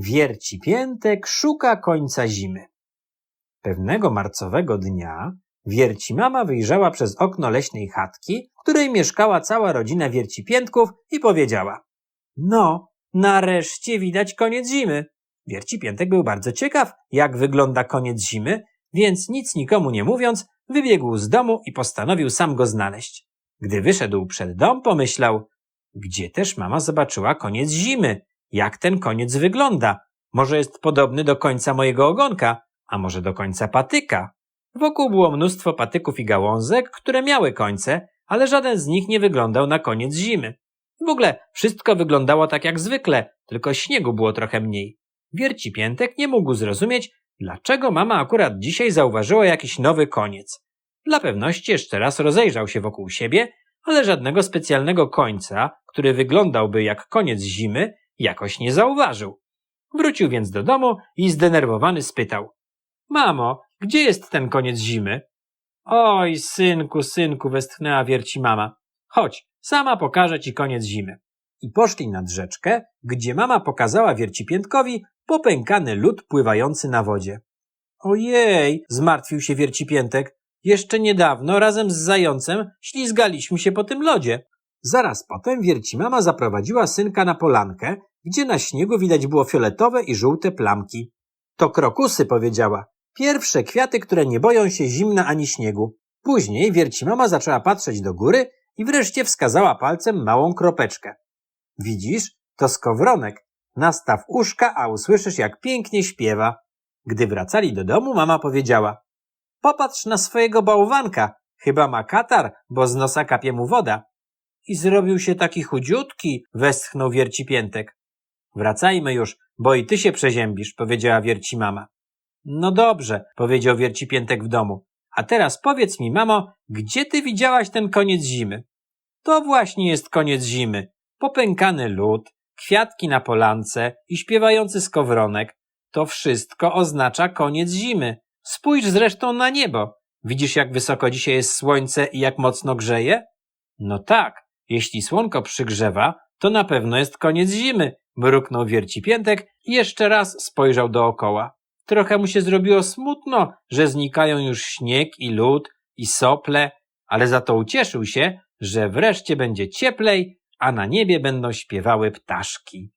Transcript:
Wierci piętek szuka końca zimy. Pewnego marcowego dnia wierci mama wyjrzała przez okno leśnej chatki, w której mieszkała cała rodzina wierci piętków i powiedziała: No, nareszcie widać koniec zimy. Wierci piętek był bardzo ciekaw, jak wygląda koniec zimy, więc nic nikomu nie mówiąc, wybiegł z domu i postanowił sam go znaleźć. Gdy wyszedł przed dom, pomyślał, gdzie też mama zobaczyła koniec zimy? Jak ten koniec wygląda? Może jest podobny do końca mojego ogonka, a może do końca patyka? Wokół było mnóstwo patyków i gałązek, które miały końce, ale żaden z nich nie wyglądał na koniec zimy. W ogóle wszystko wyglądało tak jak zwykle, tylko śniegu było trochę mniej. Wierci Piętek nie mógł zrozumieć, dlaczego mama akurat dzisiaj zauważyła jakiś nowy koniec. Dla pewności jeszcze raz rozejrzał się wokół siebie, ale żadnego specjalnego końca, który wyglądałby jak koniec zimy, jakoś nie zauważył. Wrócił więc do domu i zdenerwowany spytał: Mamo, gdzie jest ten koniec zimy? Oj, synku, synku, westchnęła wierci mama. Chodź, sama pokażę ci koniec zimy. I poszli nad rzeczkę, gdzie mama pokazała wiercipiętkowi popękany lód pływający na wodzie. Ojej, zmartwił się wiercipiętek. Jeszcze niedawno razem z zającem ślizgaliśmy się po tym lodzie. Zaraz potem wiercimama zaprowadziła synka na polankę, gdzie na śniegu widać było fioletowe i żółte plamki. To krokusy, powiedziała. Pierwsze kwiaty, które nie boją się zimna ani śniegu. Później wiercimama zaczęła patrzeć do góry i wreszcie wskazała palcem małą kropeczkę. Widzisz, to skowronek. Nastaw uszka, a usłyszysz, jak pięknie śpiewa. Gdy wracali do domu, mama powiedziała: Popatrz na swojego bałwanka. Chyba ma katar, bo z nosa kapie mu woda. I zrobił się taki chudziutki, westchnął wierci piętek. Wracajmy już, bo i ty się przeziębisz, powiedziała wierci mama. No dobrze, powiedział wierci piętek w domu. A teraz powiedz mi, mamo, gdzie ty widziałaś ten koniec zimy? To właśnie jest koniec zimy. Popękany lód, kwiatki na polance i śpiewający skowronek. To wszystko oznacza koniec zimy. Spójrz zresztą na niebo. Widzisz, jak wysoko dzisiaj jest słońce i jak mocno grzeje? No tak, jeśli słonko przygrzewa, to na pewno jest koniec zimy, mruknął wierci piętek i jeszcze raz spojrzał dookoła. Trochę mu się zrobiło smutno, że znikają już śnieg i lód i sople, ale za to ucieszył się, że wreszcie będzie cieplej, a na niebie będą śpiewały ptaszki.